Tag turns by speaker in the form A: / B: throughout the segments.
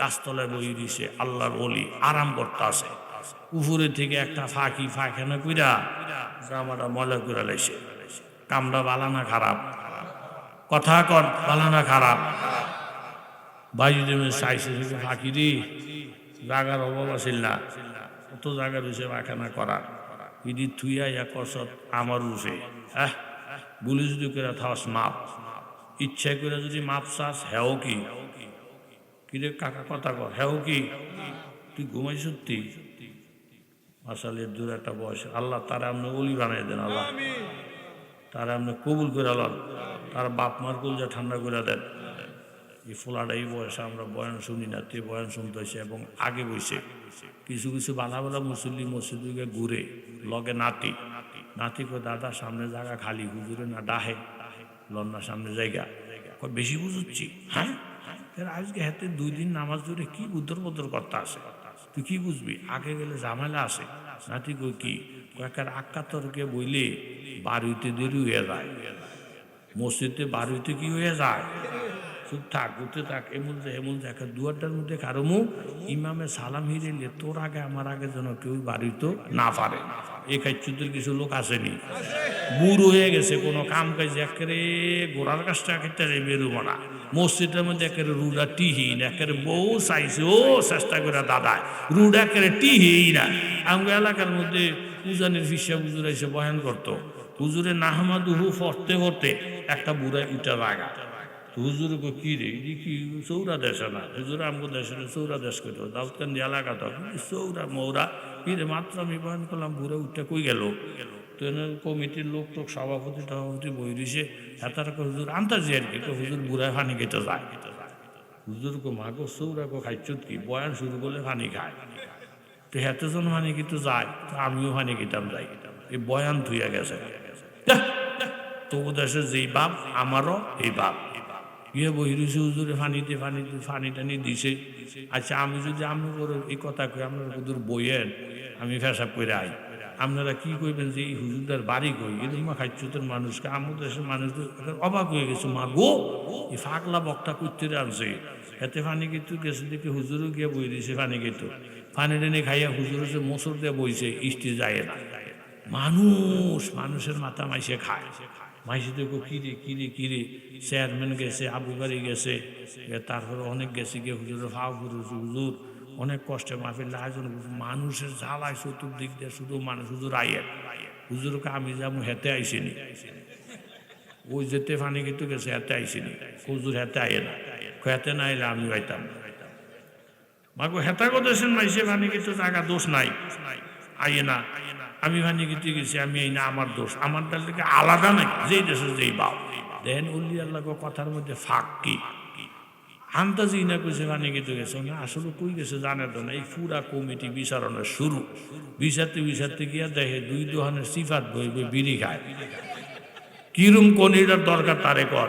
A: গাছতলায় বই দিছে, আল্লাহর অলি আরাম করতে আছে। উপরে থেকে একটা ফাঁকি ফাঁকানা কইরা জামাটা ময়লা করে লাইছে। কামড়া বালানা খারাপ? কথা কন বালানা খারাপ? বাইরে চাইছে থেকে ফাঁকি দি জাগার অভাব আছিল না। কত জায়গা রয়েছে পায়খানা করার। ইদি থুইয়া ইয়া কসত আমার রুছে হ্যাঁ বলি যদি করে থাস মাপ। ইচ্ছা করে যদি মাপ চাস, হেও কি? কিরে কাকা কথা কর হেও কি? তুই ঘুমাই সত্যি? মাসালের দূর একটা বয়স। আল্লাহ তারা আপনি অলি বানাই দেন, আল্লাহ। তারা আপনি কবুল করে আলান তার বাপ মার কলজা ঠান্ডা করে দেন। এই ফোলাটা এই বয়সে আমরা বয়ান শুনি না, তে বয়ান শুনতে হয়েছে এবং আগে বসে কিছু কিছু বাধা বাধা মুসল্লি মসজিদে ঘুরে, লগে নাতি। নাতি কো দাদা, সামনে জায়গা খালি, হুজুরে না ডাহে। লন্না সামনে জায়গা। বেশি বুঝুচ্ছি। হ্যাঁ? আজকে হাতে দুই দিন নামাজ ধরে কি বুদ্ধর বুদ্ধর করতে আসে তুই কি বুঝবি? আগে গেলে ঝামেলা আসে নাতি কই কি? কয়েকার আক্কা তরকে বইলে বাড়িতে দেরি হয়ে যায়। মসজিদে বাড়িতে কি হয়ে যায়? চুপ থাক উঠতে থাক, এমন যে এমন যে একটা দুয়ারটার মধ্যে কারও মুখ ইমামে সালাম হিরেলে তোর আগে, আমার আগে যেন কেউ বাড়িতে না পারে। এই কাচ্যুদের কিছু লোক আসেনি। বুড়ো হয়ে গেছে, কোনো কাম কাজ একেবারে গোড়ার কাজটা একেবারে বেরোবো না। মসজিদের মধ্যে একেবারে রুডা টিহীন, একেবারে বউ চাইছে, ও চেষ্টা করে দাদায়। রুডা একেবারে না আমাকে এলাকার মধ্যে উজানের ফিসা হুজুর এসে বয়ান করতো, হুজুরে নাহমাদুহু ফরতে ফরতে একটা বুড়ায় উঠা লাগা। হুজুর কো রে কি চৌরা দেশে না? হুজুর, আমগো দেশে চৌরা দেশ করতে দাউদকান্দি এলাকা তো, চৌরা মৌরা। কি মাত্র আমি বয়ান করলাম, বুড়া উঠে কই গেল? কমিটির লোক তো সভাপতি সভাপতি বই দিছে হেতার হুজুর আন্তাজি আর কি? হুজুর বুড়ায় ফানি খেতে যায়। হুজুর কো মাগো চৌরা কো খাইছত কি? বয়ান শুরু করলে ফানি খায়। তো হেতেজন ফানি কিন্তু যায়, তো আমিও ফানি খেতাম যাই। এই বয়ান ধুইয়া গেছে। তো দেশে যেই বাপ, আমারও এই বাপ। ইয়ে বহিরুছে হুজুরে ফানিতে ফানিতে, ফানি টানি দিছে। আচ্ছা আমি যদি আমি করে এই কথা কই, আপনারা হুজুর বইয়েন আমি ফেসাব করে আই। আপনারা কি কইবেন যে এই হুজুরদার বাড়ি কই? এরকম খাইচ্ছুতের মানুষকে আমাদের দেশের মানুষ অবাক হয়ে গেছে, মা গো, এই ফাঁকলা বক্তা করতে আনছে। এতে ফানি কিন্তু গেছে দেখে হুজুরও গিয়ে বই দিছে, ফানি কিন্তু ফানি টেনে খাইয়া হুজুর যে মোসর দিয়ে বইছে, ইষ্টি যায় না। মানুষ, মানুষের মাথা মাইসে খায়। মাইসে দেখো কিরে কিরে কিরে চেয়ারম্যান গেছে, আবু বাড়ি গেছে তারপরে অনেক গেছে গিয়ে হুজুরের ফাও হুজুর হুজুর, অনেক কষ্টে মাহফিল আয়োজন। মানুষের জ্বালায় চতুর্দিক দিয়ে শুধু মানুষ, হুজুর আইয়ের হুজুরকে আমি যেমন হেতে আইসিনি। ওই যেতে ফানি কিন্তু গেছে হেতে আইসিনি। হুজুর হেতে আইয়ে না হেতে না আইলে আমি আইতাম। মাগো হেতা কদেছেন মাইসে ফানি কিন্তু জায়গা দোষ নাই। আইয়ে না। আমি ভানি গীতে গেছি আমি এই না, আমার দোষ। আমার তার থেকে আলাদা নাই, যেই দেশে যেই বাপ। দেন উল্লি আল্লাহ কথার মধ্যে ফাঁক কি? আন্তাজি না কইছে, ভানি গীতে গেছে না, আসলে কই গেছে জানে তো না এই পুরা কমিটি বিচারণের শুরু। বিচারতে বিচারতে গিয়া দেখে দুই দোহানের সিফাত বই বই বিড়ি খায়। কিরম কোন এটার দরকার তারে কর।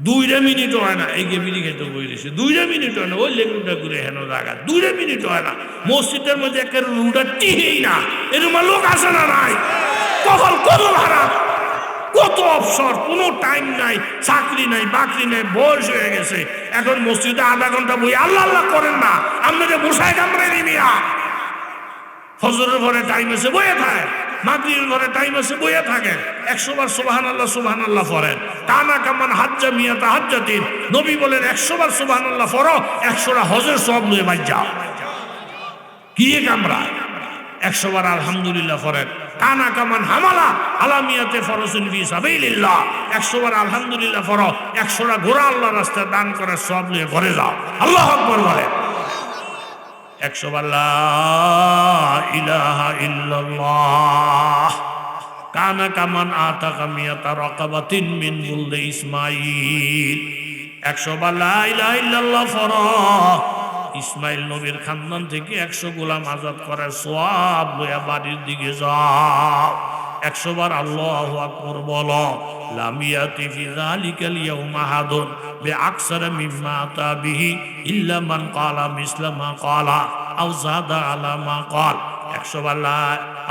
A: দুইটা মিনিট হয় না। এই বিড়ি খেতে বই দিছে দুইটা মিনিট হয় না। ওই লেগুটা ঘুরে হেন জায়গা। দুইটা মিনিট হয় না। মসজিদের মধ্যে একটা রুটা টিহেই না। এরকম লোক আসে না নাই? কখন কত খারাপ? কত অবসর? কোনো টাইম নাই, চাকরি নাই, বাকরি নাই, বয়স হয়ে গেছে। এখন মসজিদে আধা ঘণ্টা বই আল্লাহ আল্লাহ করেন না। আপনাদের বসায় কামড়ে নিমিয়া ফজরের ঘরে টাইম আছে, বইয়ে থাকে মাগরিবের ঘরে টাইম আছে, বইয়ে থাকে একশো বার সুবাহান আল্লাহ সুবাহান আল্লাহ ফরেন টানা কামান হাজ্জা মিয়া তাহাজ্জাতিন নবী বলেন একশো বার সুবাহান আল্লাহ ফর একশোটা হজের সব লয়ে বাজ যাও। কি কামরা একশো বার আলহামদুলিল্লাহ ফরেন কানা কামান হামালা আলামিয়াতে ফরসুন ফি সাবিলিল্লাহ। একশো বার আলহামদুলিল্লাহ ফর একশোটা ঘোড়া আল্লাহ রাস্তায় দান করে সব নিয়ে ঘরে যাও। আল্লাহ আকবর বলেন। একশো ইল্লাল্লাহ। কানা কামান আতা কামিয়াতা রকাবাতিন মিন মুলদে ইসমাইল। একশো ইল্লাল্লাহ ফর। ইসমাইল নবীর খানদান থেকে একশো গোলাম আজাদ করার লইয়া বাড়ির দিকে যাও। একশো বার আল্লাহ আকবর বল লামিয়াতি ফি যালিকাল ইয়াউমা হাদুন বে আকসার মিম্মা আতা বিহি ইল্লা মান ক্বালা মিসলা মা ক্বালা আও যাদা আলা মা ক্বাল। একশো বার লা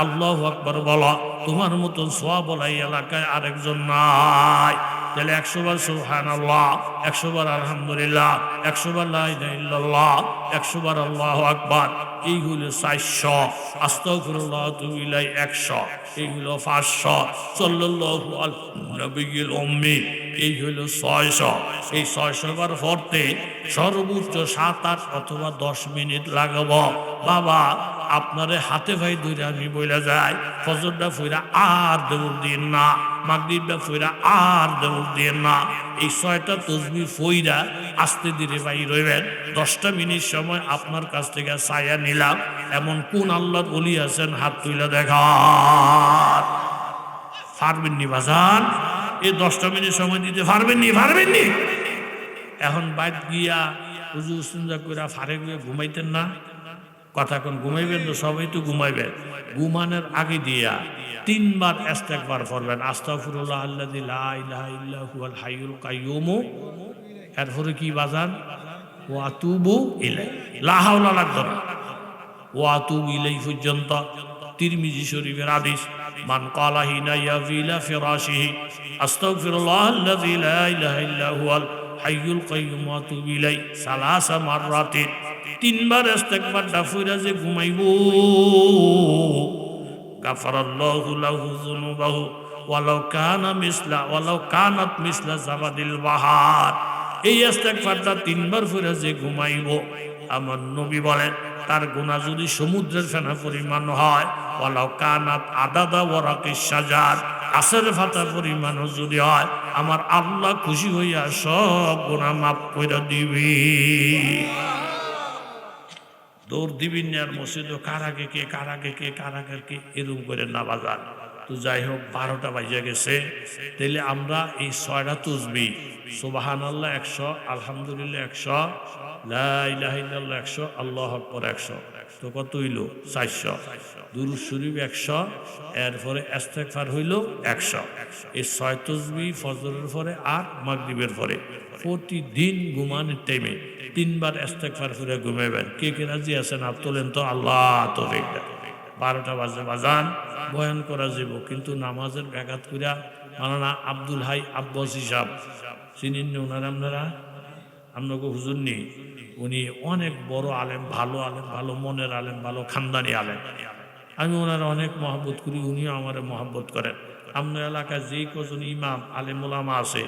A: আল্লাহু আকবর বল, তোমার মতন সোয়া বলাই এলাকায় আরেকজন নাই। তাহলে একশো বার সুবহানাল্লাহ একশো বার আলহামদুলিল্লাহ একশো বার লা ইলাহা ইল্লাল্লাহ একশো বার আল্লাহ আকবার। এই হলো চারশো, আস্তাগফিরুল্লাহ তুবিলাই একশো, এই হলো পাঁচশো, সাল্লাল্লাহু আলা নবিয়িল উম্মি, এই হলো ছয়শো। এই ছয়শো বার পড়তে সর্বোচ্চ সাত আট অথবা দশ মিনিট লাগাব। বাবা, আপনারে হাতে ভাই ধরে আমি বইলা যাই, ফজরটা ফইরা আর দৌড় দিন না, মাগরিবটা ফইরা আর দৌড় দিন না। এই ছয়টা তসবি ফইরা আস্তে ধীরে ভাই রইবেন। দশটা মিনিট সময় আপনার কাছ থেকে ছায়া নিলাম। এমন কোন আল্লাহর বলি আছেন হাত তুইলা দেখা পারবেন নি বাজান? এই দশটা মিনিট সময় দিতে পারবেন নি পারবেন নি এখন বাইর গিয়া উজু সুন্দর করে ফারে গিয়ে ঘুমাইতেন না? কথা কোন ঘুমাইবেন তো সবাই তো ঘুমাইবেন। ঘুমানোর আগে দিয়া তিনবার একবার পড়বেন আস্তাগফিরুল্লাহ আল্লাযী লা ইলাহা ইল্লা হুয়াল হাইয়ুল কাইয়্যুম এরপরে কি বাজান? ওয়া তুবু ইলাই লা হাওলা লাগতো না ওয়া তুবু ইলাই পর্যন্ত তিরমিজি শরীফের আদেশ মান ক্বালা হিনা ইয়াফিলা ফিরাশিহি, আস্তাগফিরুল্লাহ আল্লাযী লা ইলাহা ইল্লা হুয়াল হাইয়ুল কাইয়্যুম ওয়া তুবু ইলাই সালাসা মাররাতিন। তিনবার ইস্তেগফার ডাফুরা যে ঘুমাইবো। লাহু এই যে ঘুমাইবো। তার গুণা যদি সমুদ্রের ফেনা পরিমাণ হয়, ওয়ালাউ কানাত আদাদা ওয়ারাকিস সাজার আসের ফাতা পরিমাণও যদি হয়, আমার আল্লাহ খুশি হইয়া সব গুণা মাফ করে দিবি। দৌড় দিবিন আর মসজিদ, কারাগে কে কার আগে কে কার আগে কে, এরকম করে না বাজার তো যাই হোক, বারোটা বাজে গেছে। তাহলে আমরা এই ছয়টা তুজবি সুবাহান আল্লাহ একশো, আলহামদুলিল্লাহ একশো একশো, আল্লাহ একশো। তো কত হইল? চারশো। দুরুদ শরীফ একশো, এরপরে এস্তেকফার হইল একশো। এই ছয় তসবি ফজরের পরে আর মাগরিবের পরে। প্রতিদিন ঘুমানোর টাইমে তিনবার এস্তেকফার করে ঘুমাবেন কে কে রাজি আছেন আর তোলেন তো আল্লাহ তো বারোটা বাজে বাজান, বয়ান করা যাব কিন্তু নামাজের ব্যাঘাত করিয়া মানানা আব্দুল হাই আব্বাস হিসাব চিনিন ওনারা আপনারা? আপনাকে হুজুর নেই। উনি অনেক বড় আলেম, ভালো আলেম, ভালো মনের আলেম, ভালো খানদানি আলেম। আমি ওনার অনেক মহাব্বত করি, উনিও আমার মহাব্বত করেন। আপনার এলাকায় যেই কজন ইমাম, আলেম ওলামা আছে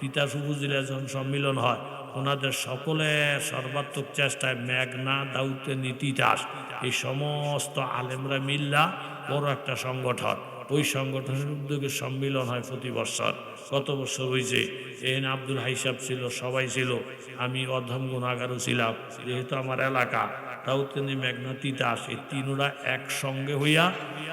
A: তিতাস উপজেলা যখন সম্মিলন হয়, ওনাদের সকলের সর্বাত্মক চেষ্টায় মেঘনা দাউতে নীতিদাস এই সমস্ত আলেমরা মিল্লা বড় একটা সংগঠন। ওই সংগঠনের উদ্যোগে সম্মিলন হয় প্রতি বছর গত বছর হয়েছে এন আব্দুল হাইসাব ছিল, সবাই ছিল, আমি অধম গুণাগারও ছিলাম। যেহেতু আমার এলাকা, দাউদকান্দি মেঘনা তিতাস এই তিনরা একসঙ্গে হইয়া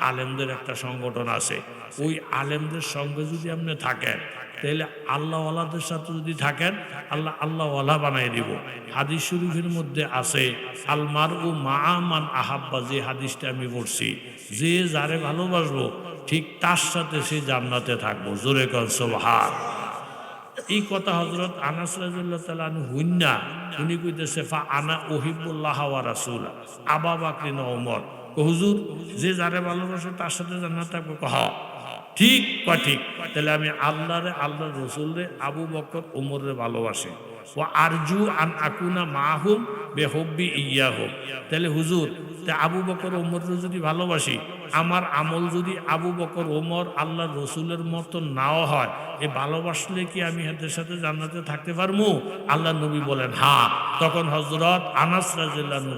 A: আলেমদের একটা সংগঠন আছে। ওই আলেমদের সঙ্গে যদি আপনি থাকেন, তাহলে আল্লাহওয়ালাদের সাথে যদি থাকেন, আল্লাহ আল্লাহওয়ালা বানাই দিব। হাদিস শরীফের মধ্যে আছে আলমার ও মা আমান আহাব্বা, যে হাদিসটা আমি পড়ছি। যে যারে ভালোবাসবো ঠিক তার সাথে সে জান্নাতে থাকব। জোরে কর সোহার এই কথা হজরত আনাস রাজুল্লাহ তালা হুন্না উনি কইতেছে, ফা আনা ওহিবুল্লাহ রাসুল। আবা বাকরিন ওমর হুজুর, যে যারে ভালোবাসে তার সাথে জান্নাত থাকব। কহ ঠিক বা ঠিক। তাহলে আমি আল্লাহরে আল্লাহ রসুলরে, আবু বকর ওমরে ভালোবাসি। ও আরজু আন আকুনা মাহুম বেহব্বি ইয়া হোক তাহলে হুজুর, তা আবু বকর ওমররে যদি ভালোবাসি আমার আমল যদি আবু বকর, ওমর আল্লাহ রসুলের মতো নাও হয়, এ ভালোবাসলে কি আমি এদের সাথে জান্নাতে থাকতে পারব? আল্লাহ নবী বলেন হ্যাঁ তখন হজরত আনাস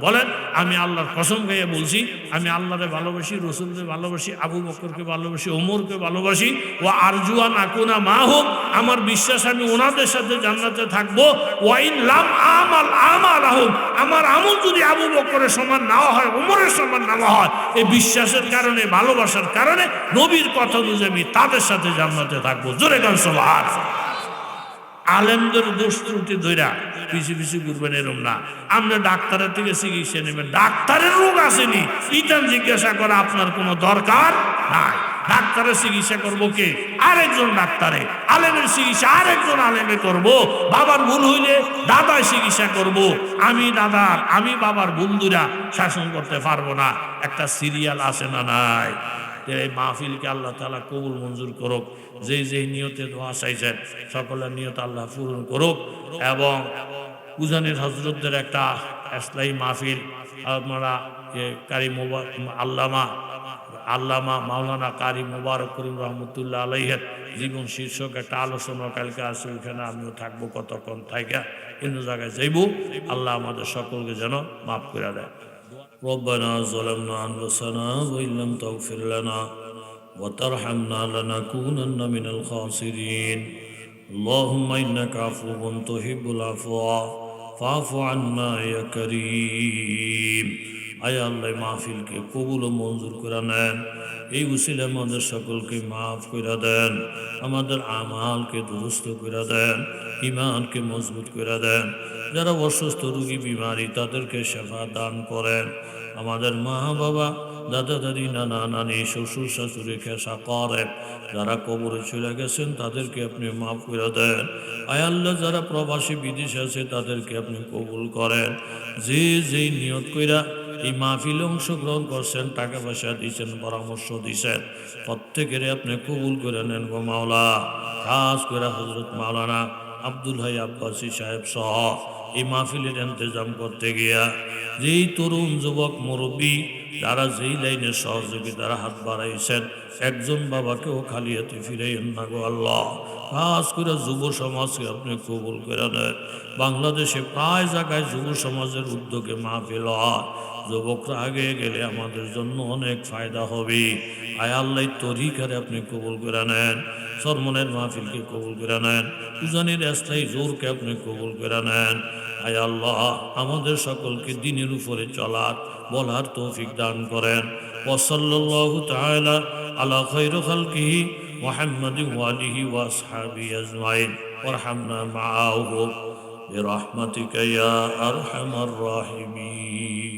A: বলেন, আমি আল্লাহর কসম গাইয়ে বলছি, আমি আল্লাহরে ভালোবাসি রসুলকে ভালোবাসি, আবু বকরকে ভালোবাসি, ওমরকে ভালোবাসি, ও আরজুয়ান আকুনা মা হোক আমার বিশ্বাস আমি ওনাদের সাথে জান্নাতে থাকব ওয়াইন লাম আমাল আমাল আহুম আমার আমল যদি আবু বকরের সমান নাও হয়, ওমরের সমান নাও হয় এই বিশ্বাসের কারণে, ভালোবাসার কারণে নবীর কথা বুঝে আমি তাদের সাথে জান্নাতে থাকব। জোরে গান সবার আলেমদের দোষ ত্রুটি ধৈরা পিছু পিছু ঘুরবেন এরম না। আপনি ডাক্তারের থেকে চিকিৎসা নেবেন। ডাক্তারের রোগ আসেনি। ইটান জিজ্ঞাসা করা, আপনার কোনো দরকার? নাই। ডাক্তারের চিকিৎসা করব কে? আরেকজন ডাক্তারে। আলেমের চিকিৎসা আরেকজন আলেমে করব। বাবার ভুল হইলে দাদায় চিকিৎসা করব। আমি দাদার, আমি বাবার বন্ধুরা শাসন করতে পারব না। একটা সিরিয়াল আছে না নাই? এই মাহফিলকে আল্লাহ তালা কবুল মঞ্জুর করুক। যেই যেই নিয়তে দোয়া চাইছেন, সকলের নিয়ত আল্লাহ পূরণ করুক। এবং উজানের হজরতদের একটা এসলাই মাহফিল, আপনারা কারি মোবা আল্লামা আল্লামা মাওলানা কারি মুবারক করিম রহমতুল্লাহ আলাইহের জীবন শীর্ষক একটা আলোচনা কালকে আছে ওইখানে আমিও থাকবো কতক্ষণ থাইকা অন্য জায়গায় যাইব আল্লাহ আমাদের সকলকে যেন মাফ করে দেয় ربنا ظلمنا أنفسنا وإن لم تغفر لنا وترحمنا لنكونن من الخاسرين اللهم إنك عفو تحب العفو فاعف عنا يا كريم আয় আল্লাহ, মাহফিলকে কবুল ও মঞ্জুর করে নেন। এই উসিলে আমাদের সকলকে মাফ করে দেন। আমাদের আমালকে দুরুস্ত করে দেন ইমানকে মজবুত করে দেন। যারা অসুস্থ রুগী, বিমারি, তাদেরকে সেবা দান করেন। আমাদের মা বাবা দাদা দাদি নানা নানি শ্বশুর, শাশুড়ি, খেসা করেন। যারা কবরে চলে গেছেন, তাদেরকে আপনি মাফ করে দেন। আয় আল্লাহ, যারা প্রবাসী, বিদেশে আছে, তাদেরকে আপনি কবুল করেন। যে যেই নিয়ত কইরা এই মাহফিলে অংশগ্রহণ করছেন, টাকা পয়সা দিয়েছেন, পরামর্শ দিয়েছেন। প্রত্যেকের আপনি কবুল করে নেন গো মাওলা। খাস করে হজরত মাওলানা আব্দুল হাই আব্বাসী সাহেব সহ এই মাহফিলের ইন্তজাম করতে গিয়া যেই তরুণ যুবক, মুরব্বী, যারা যেই লাইনে সহযোগিতার হাত বাড়াইছেন, একজন বাবাকেও খালি হাতে ফিরাইয়েন না গো আল্লাহ। খাস করে যুব সমাজকে আপনি কবুল করে নেন। বাংলাদেশে প্রায় জায়গায় যুব সমাজের উদ্যোগে মাহফিল হয়। যুবকরা আগে গেলে আমাদের জন্য অনেক ফায়দা হবে। আয় আল্লাহ তরিকারে আপনি কবুল করে নেন। সরমনের মাহফিলকে কবুল করে নেন। উজানির স্থায়ী জোরকে আপনি কবুল করে নেন। আয় আল্লাহ, আমাদের সকলকে দিনের উপরে চলার, বলার তৌফিক দান করেন। ওসল্লাহ তাআলা আলা খৈর খালকিহি محمد وآله وأصحابه أجمعين. وارحمنا معه برحمتك يا أرحم الراحمين.